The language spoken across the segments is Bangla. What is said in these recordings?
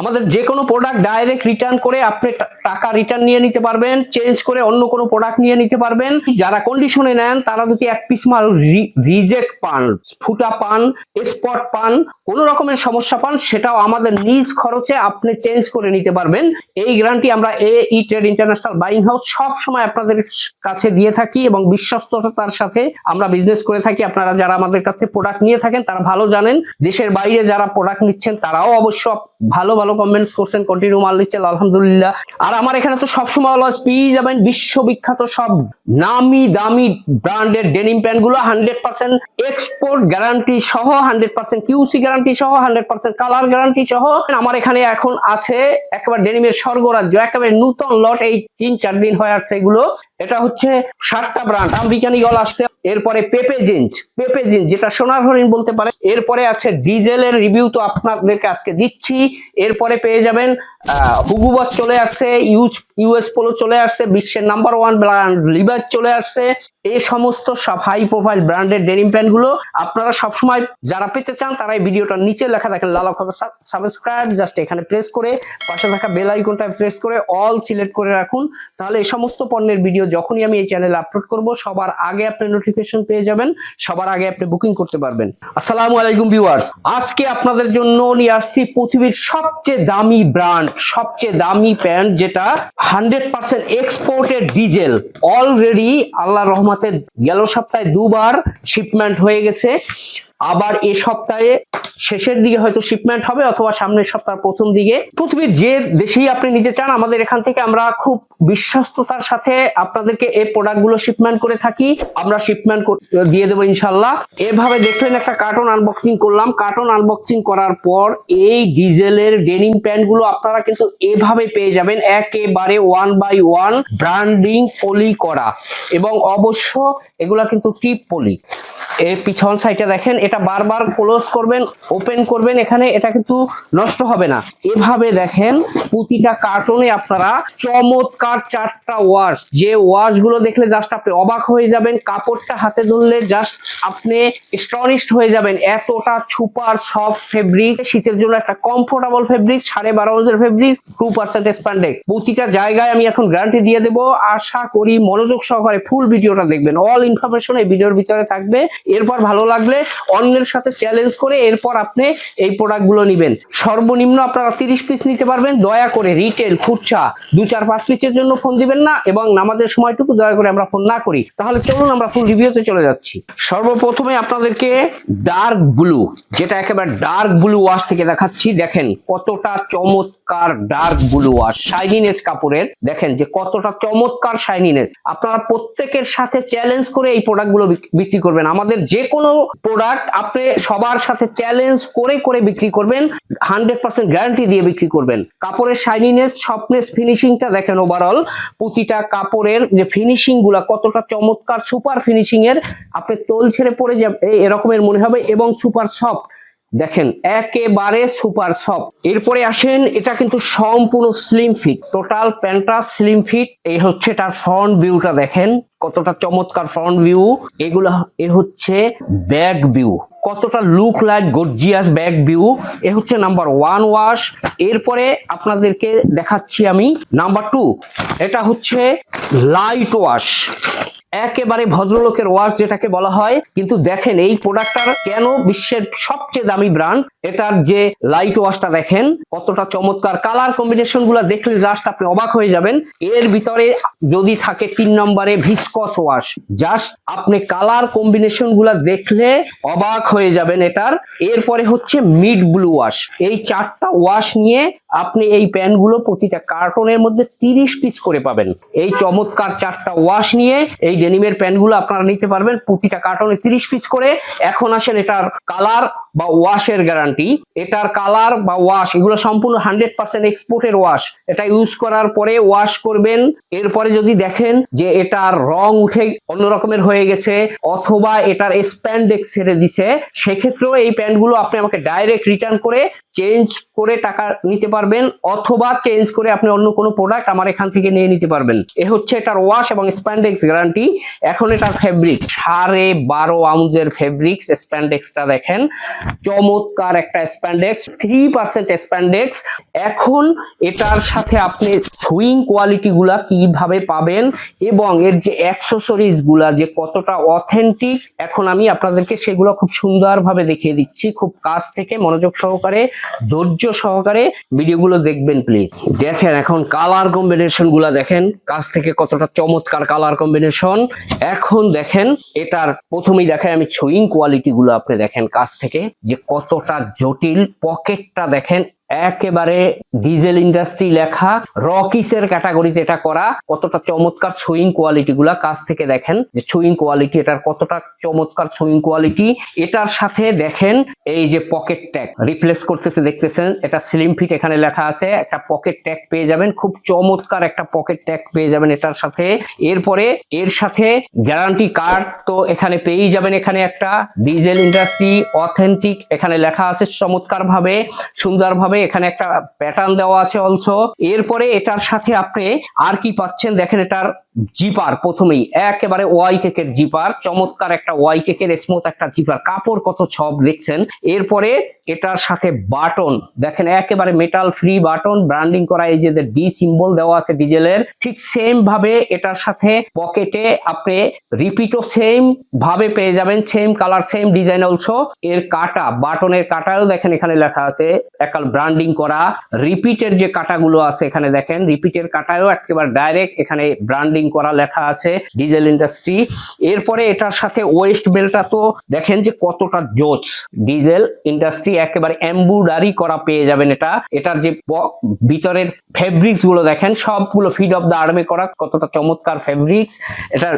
আমাদের যে কোনো প্রোডাক্ট ডাইরেক্ট রিটার্ন করে আপনি টাকা রিটার্ন নিয়ে নিতে পারবেন চেঞ্জ করে অন্য কোনো প্রোডাক্ট নিয়ে নিতে পারবেন। যারা কন্ডিশনে নেন, তারা যদি এক পিস মাল রিজেক্ট পান, ফুটা পান স্পট পান, কোনো রকমের সমস্যা পান, সেটাও আমাদের নিজ খরচে আপনি চেঞ্জ করে নিতে পারবেন। এই গ্যারান্টি আমরা A E trade international buying house সব সময় আপনাদের কাছে দিয়ে থাকি এবং বিশ্বস্ততার সাথে আমরা বিজনেস করে থাকি। আপনারা যারা আমাদের কাছ প্রোডাক্ট নিয়ে থাকেন, তারা ভালো জানেন। দেশের বাইরে যারা প্রোডাক্ট নিচ্ছেন, তারাও অবশ্য ভালো ভালো কমেন্টস করছেন কন্টিনিউ মাল নিচ্ছেন, আলহামদুলিল্লাহ। আর আমার এখানে তো সবসময় অলওয়েজ পেয়ে যাবেন বিশ্ববিখ্যাত সব নামি দামি ব্র্যান্ডের ডেনিম প্যান্টগুলো হান্ড্রেড পার্সেন্ট এক্সপোর্ট গ্যারান্টি সহ হান্ড্রেড পার্সেন্ট কিউসি গ্যারান্টি সহ হান্ড্রেড পার্সেন্ট কালার গ্যারান্টি সহ। আমার এখানে এখন আছে একেবারে ডেনিমের স্বর্গরাজ্য, একেবারে নূতন লট এই তিন চার দিন হয়ে আসছে এগুলো। এটা হচ্ছে সাতটা ব্র্যান্ড আম্বিকানি গল আসছে। এরপরে পেপে জিন্স পেপে জিন্স যেটা সোনার হরিণ বলতে পারে এরপরে আছে ডিজেলের রিভিউ তো আপনাদেরকে আজকে দিচ্ছি। এরপরে পেয়ে যাবেন হুগুবস চলে আসছে ইউজ ইউএস পোলো চলে আসছে, বিশ্বের নাম্বার ওয়ান ব্র্যান্ড লিভার চলে আসছে। এই সমস্ত সব হাই প্রোফাইল ব্র্যান্ডের ডেনিম প্যান্টগুলো আপনারা সবসময় যারা পেতে চান, তারা এই ভিডিওটার নিচে লেখা দেখেন লাল অক্ষরে সাবস্ক্রাইব জাস্ট এখানে প্রেস করে, পাশে থাকা বেল আইকনটা প্রেস করে অল সিলেক্ট করে রাখুন। তাহলে এই সমস্ত পণ্যের ভিডিও যখনই আমি এই চ্যানেলে আপলোড করব, সবার আগে আপনি নোটিফিকেশন পেয়ে যাবেন, সবার আগে আপনি বুকিং করতে পারবেন। আসসালামু আলাইকুম ভিউয়ার্স আজকে আপনাদের জন্য নিয়ে আসছি পৃথিবীর সবচেয়ে দামি ব্র্যান্ড সবচেয়ে দামি প্যান্ট যেটা hundred percent exported Diesel already আল্লাহ রহমতে গেল সপ্তাহে দুবার শিপমেন্ট হয়ে গেছে। আবার এ সপ্তাহে শেষের দিকে হয়তো শিপমেন্ট হবে অথবা সামনের সপ্তাহ প্রথম দিকে। পৃথিবীর যে দেশেই আপনি নিতে চান, আমাদের এখান থেকে আমরা খুব বিশ্বস্ততার সাথে আপনাদেরকে এই প্রোডাক্টগুলো শিপমেন্ট করে থাকি। আমরা শিপমেন্ট দিয়ে দেবো ইনশাল্লাহ এভাবে দেখলেন একটা কার্টন আনবক্সিং করলাম। কার্টন আনবক্সিং করার পর এই ডিজেলের ডেনিম প্যান্টগুলো আপনারা কিন্তু এভাবে পেয়ে যাবেন। একেবারে one by one branding poly করা। এবং অবশ্য এগুলা কিন্তু টিপ পলি এর পিছন সাইডে দেখেন এটা বারবার ক্লোজ করবেন ওপেন করবেন, এখানে এটা কিন্তু নষ্ট হবে না। এভাবে দেখেন প্রতিটা কার্টনে আপনারা চমৎকার চারটা ওয়াশ যে ওয়াশগুলো দেখলে জাস্ট আপনি অবাক হয়ে যাবেন, কাপড়টা হাতে ধরলে জাস্ট আপনি স্টনিস্ট হয়ে যাবেন। এতটা সুপার সফট ফেব্রিক শীতের জন্য একটা কমফোর্টেবল ফেব্রিক সাড়ে বারো হাজার ফেব্রিক টু পার্সেন্ট স্প্যান্ডেক্স প্রতিটা জায়গায় আমি এখন গ্যারান্টি দিয়ে দেবো। আশা করি মনোযোগ সহকারে ফুল ভিডিওটা দেখবেন। অল ইনফরমেশন এই ভিডিওর ভিতরে থাকবে। এরপর ভালো লাগলে অন্যের সাথে চ্যালেঞ্জ করে এরপর আপনি এই প্রোডাক্টগুলো নেবেন। সর্বনিম্ন আপনারা তিরিশ পিস নিতে পারবেন। দয়া করে রিটেল খুচরা দু চার পাঁচ পিসের জন্য ফোন দিবেন না এবং নামাজের সময়টুকু দয়া করে আমরা ফোন না করি। তাহলে চলুন আমরা ফুল রিভিউতে চলে যাচ্ছি। সর্বপ্রথমে আপনাদেরকে ডার্ক ব্লু যেটা একেবারে ডার্ক ব্লু ওয়াশ থেকে দেখাচ্ছি। দেখেন কতটা চমৎকার ডার্ক ব্লু ওয়াশ শাইনিনেস কাপড়ের। দেখেন যে কতটা চমৎকার শাইনিনেস আপনারা প্রত্যেকের সাথে চ্যালেঞ্জ করে এই প্রোডাক্টগুলো বিক- বিক্রি করবেন। আমাদের যে কোনো প্রোডাক্ট আপনি সবার সাথে চ্যালেঞ্জ করে করে বিক্রি করবেন হান্ড্রেড পার্সেন্ট গ্যারান্টি দিয়ে বিক্রি করবেন। কাপড়ের শাইনিনেস সফটনেস ফিনিশিংটা দেখেন ওভারঅল প্রতিটা কাপড়ের যে ফিনিশিংগুলা কতটা চমৎকার সুপার ফিনিশিং এর, আপনি তোল ছেড়ে পড়ে যাবে এরকমের মনে হবে এবং সুপার সফট দেখেন, একেবারে সুপার সফট। এরপরে আসেন, এটা কিন্তু সম্পূর্ণ স্লিম ফিট টোটাল প্যান্টটা স্লিম ফিট এই হচ্ছে তার ফ্রন্ট ভিউটা দেখেন, কতটা চমৎকার ফ্রন্ট ভিউ এগুলো, এ হচ্ছে ব্যাক ভিউ কতটা look like gorgeous back view এ হচ্ছে নাম্বার ওয়ান ওয়াশ এরপরে আপনাদেরকে দেখাচ্ছি আমি নাম্বার টু এটা হচ্ছে লাইট ওয়াশ একেবারে ভদ্রলোকের ওয়াশ যেটাকে বলা হয়, কিন্তু দেখেন এই প্রোডাক্টটার কেন বিশ্বের সবচেয়ে দামি ব্র্যান্ড এটার যে লাইট ওয়াশটা দেখেন, কতটা চমৎকার কালার কম্বিনেশনগুলা দেখলে জাস্ট আপনি অবাক হয়ে যাবেন। এর ভিতরে যদি থাকে তিন নম্বরে ভিসকস ওয়াশ জাস্ট আপনি কালার কম্বিনেশনগুলা দেখলে অবাক হয়ে যাবেন এটার। এরপরে হচ্ছে মিড ব্লু ওয়াশ এই চারটা ওয়াশ নিয়ে আপনি এই প্যান্টগুলো প্রতিটা কার্টনের মধ্যে তিরিশ পিস করে পাবেন। এই চমৎকার চারটা ওয়াশ নিয়ে এই ডেনিমের প্যান্টগুলো আপনারা নিতে পারবেন। প্রতিটা কার্টনে তিরিশ পিস করে। এখন আসেন এটার কালার বা ওয়াশের গ্যারান্টি এটার কালার বা ওয়াশ এগুলো সম্পূর্ণ হান্ড্রেড পার্সেন্ট এক্সপোর্টের ওয়াশ এটা ইউজ করার পরে ওয়াশ করবেন, এরপরে যদি দেখেন যে এটার রং উঠে অন্য রকমের হয়ে গেছে, অথবা এটার স্প্যান্ডেক্স ছেড়ে দিছে, সেক্ষেত্রেও এই প্যান্টগুলো আপনি আমাকে ডাইরেক্ট রিটার্ন করে চেঞ্জ করে টাকা নিতে পারবেন, অথবা চেঞ্জ করে আপনি অন্য কোনো প্রোডাক্ট আমার এখান থেকে নিয়ে নিতে পারবেন। এ হচ্ছে এটার ওয়াশ এবং স্প্যান্ডেক্স গ্যারান্টি এখন এটার ফেব্রিক সাড়ে বারো আউন্সের ফেব্রিক্স স্প্যান্ডেক্সটা দেখেন। চমৎকার একটা স্প্যান্ডেক্স থ্রি পার্সেন্ট স্প্যান্ডেক্স এখন এটার সাথে আপনি সুইং কোয়ালিটি গুলা কীভাবে পাবেন এবং এর যে অ্যাক্সেসরিজগুলা যে কতটা অথেন্টিক এখন আমি আপনাদেরকে সেগুলো খুব সুন্দরভাবে দেখিয়ে দিচ্ছি। খুব কাছ থেকে মনোযোগ সহকারে, ধৈর্য সহকারে ভিডিওগুলো দেখবেন প্লিজ দেখেন এখন কালার কম্বিনেশনগুলা দেখেন, কাছ থেকে কতটা চমৎকার কালার কম্বিনেশন এখন দেখেন, এটার প্রথমেই দেখেন আমি সুইং কোয়ালিটি গুলো আপনি দেখেন কাছ থেকে, যে কতটা জটিল পকেটটা দেখেন একেবারে ডিজেল ইন্ডাস্ট্রি লেখা রকিসের ক্যাটাগরিতে এটা করা কতটা চমৎকার সুইং কোয়ালিটি গুলা কাছ থেকে দেখেন যে সুইং কোয়ালিটি এটার কতটা চমৎকার সুইং কোয়ালিটি এটার সাথে দেখেন এই যে পকেট ট্যাগ রিপ্লেস করতেছে দেখতেছেন এটা স্লিম ফিট এখানে লেখা আছে একটা পকেট ট্যাগ পেয়ে যাবেন খুব চমৎকার একটা পকেট ট্যাগ পেয়ে যাবেন এটার সাথে এরপরে এর সাথে গ্যারান্টি কার্ড তো এখানে পেয়েই যাবেন এখানে একটা ডিজেল ইন্ডাস্ট্রি অথেন্টিক এখানে লেখা আছে চমৎকার ভাবে সুন্দর ভাবে এখানে একটা প্যাটার্ন দেওয়া আছে অলসো এরপরে এটার সাথে আপনি আর কি পাচ্ছেন? দেখেন এটার জিপার প্রথমেই, একেবারে ওয়াই কেকের জিপার চমৎকার একটা ওয়াই কেকের স্মুথ একটা জিপার কাপড় কত ছব দেখছেন? এরপরে এটার সাথে বাটন দেখেন একেবারে মেটাল ফ্রি বাটন ব্র্যান্ডিং করা এই যে ডি সিম্বল দেওয়া আছে ডিজেলের ঠিক সেম ভাবে এটার সাথে পকেটে আপনি রিপিটও সেম ভাবে পেয়ে যাবেন same colour same design also এর কাটা বাটনের কাটাও দেখেন এখানে লেখা আছে, একাল ব্র্যান্ডিং করা রিপিটের যে কাটাগুলো আছে এখানে দেখেন রিপিটের কাটাও একেবারে ডাইরেক্ট এখানে ব্র্যান্ডিং করা লেখা আছে ডিজেল ইন্ডাস্ট্রি এরপরে এটার সাথে ওয়েস্ট বেলটা তো দেখেন যে কতটা জোচ ডিজেল ইন্ডাস্ট্রি একেবারে এম্বুডারি করা পেয়ে যাবেন এটা। এটার যে ভিতরের ফেব্রিক্সগুলো দেখেন, সবগুলো ফিড অফ দ্য আর্মে করা, কতটা চমৎকার ফেব্রিক্স এটার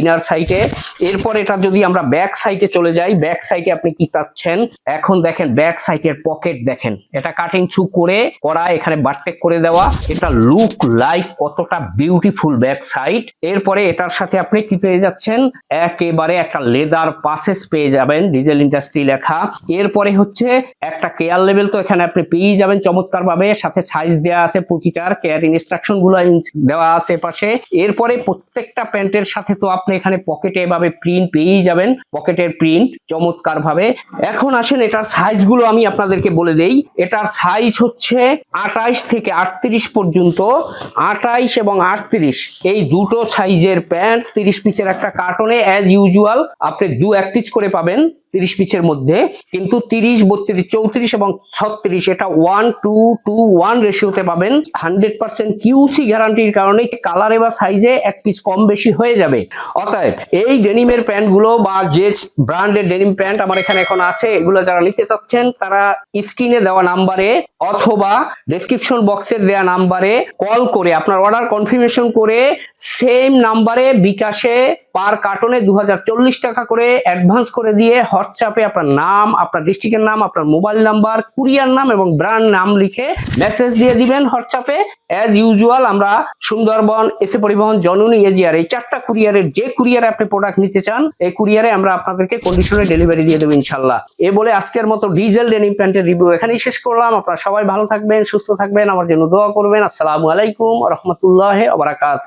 ইনার সাইডে এরপর এটা যদি আমরা ব্যাক সাইডে চলে যাই ব্যাক সাইডে আপনি কি পাচ্ছেন? এখন দেখেন ব্যাক সাইডের পকেট দেখেন। এটা কাটিং ছু করে করা এখানে বাটটেক করে দেওয়া। এটা লুক লাইক কতটা বিউটিফুল ব্যাক সাইড এরপরে এটার সাথে আপনি কি পেয়ে যাচ্ছেন? একেবারে একটা লেদার পাসেস পেয়ে যাবেন ডিজেল ইন্ডাস্ট্রি লেখা। এরপরে হচ্ছে একটা কেয়ার লেভেল তো এখানে আপনি পেয়েই যাবেন চমৎকার ভাবে সাথে সাইজ দেওয়া আছে প্রতিটার কেয়ার ইনস্ট্রাকশনগুলো দেওয়া আছে পাশে এরপরে প্রত্যেকটা প্যান্টের সাথে তো আপনি এখানে পকেটে এভাবে প্রিন্ট পেয়েই যাবেন পকেটের প্রিন্ট চমৎকার ভাবে এখন আসেন এটার সাইজগুলো আমি আপনাদেরকে বলে দেই। এটার সাইজ হচ্ছে আটাইশ থেকে আটত্রিশ পর্যন্ত। আঠাইশ এবং আটত্রিশ, এই দুটো সাইজের প্যান্ট তিরিশ পিসের একটা কার্টনে অ্যাজ ইউজুয়াল আপনি দু এক পিস করে পাবেন। তিরিশ পিসের মধ্যে, কিন্তু তিরিশ, বত্রিশ, চৌত্রিশ এবং ছত্রিশ, এটা ওয়ান টু টু ওয়ান রেশিওতে পাবেন। হান্ড্রেড পার্সেন্ট কিউসি গ্যারান্টির কারণে কালারে বা সাইজে এক পিস কম বেশি হয়ে যাবে। অতএব এই ডেনিমের প্যান্টগুলো বা যে ব্র্যান্ডের ডেনিম প্যান্ট আমার এখানে এখন আছে, এগুলো যারা নিতে চাচ্ছেন, তারা স্ক্রিনে দেওয়া নাম্বারে অথবা ডেসক্রিপশন বক্সের দেওয়া নাম্বারে কল করে, আপনার অর্ডার কনফার্মেশন করে সেম নাম্বারে বিকাশে পার কার্টনে দু টাকা করে অ্যাডভান্স করে দিয়ে হোয়াটসঅ্যাপে আপনার নাম, আপনার ডিস্ট্রিক্টের নাম, আপনার মোবাইল নাম্বার কুরিয়ার নাম এবং ব্র্যান্ড নাম লিখে মেসেজ দিয়ে দিবেন হোয়াটসঅ্যাপে। অ্যাজ ইউজুয়াল আমরা সুন্দরবন এসে পরিবহন, জননী এজিআর এই চারটা কুরিয়ারের যে কুরিয়ারে আপনি প্রোডাক্ট নিতে চান, এই কুরিয়ারে আমরা আপনাদেরকে কন্ডিশনে ডেলিভারি দিয়ে দেবো ইনশাল্লাহ। এ বলে আজকের মতো ডিজেল ডেনিম প্যান্টের রিভিউ এখানেই শেষ করলাম। আপনারা সবাই ভালো থাকবেন, সুস্থ থাকবেন। আমার জন্য দোয়া করবেন। আসসালামু আলাইকুম রহমতুল্লাহ আবরাকাত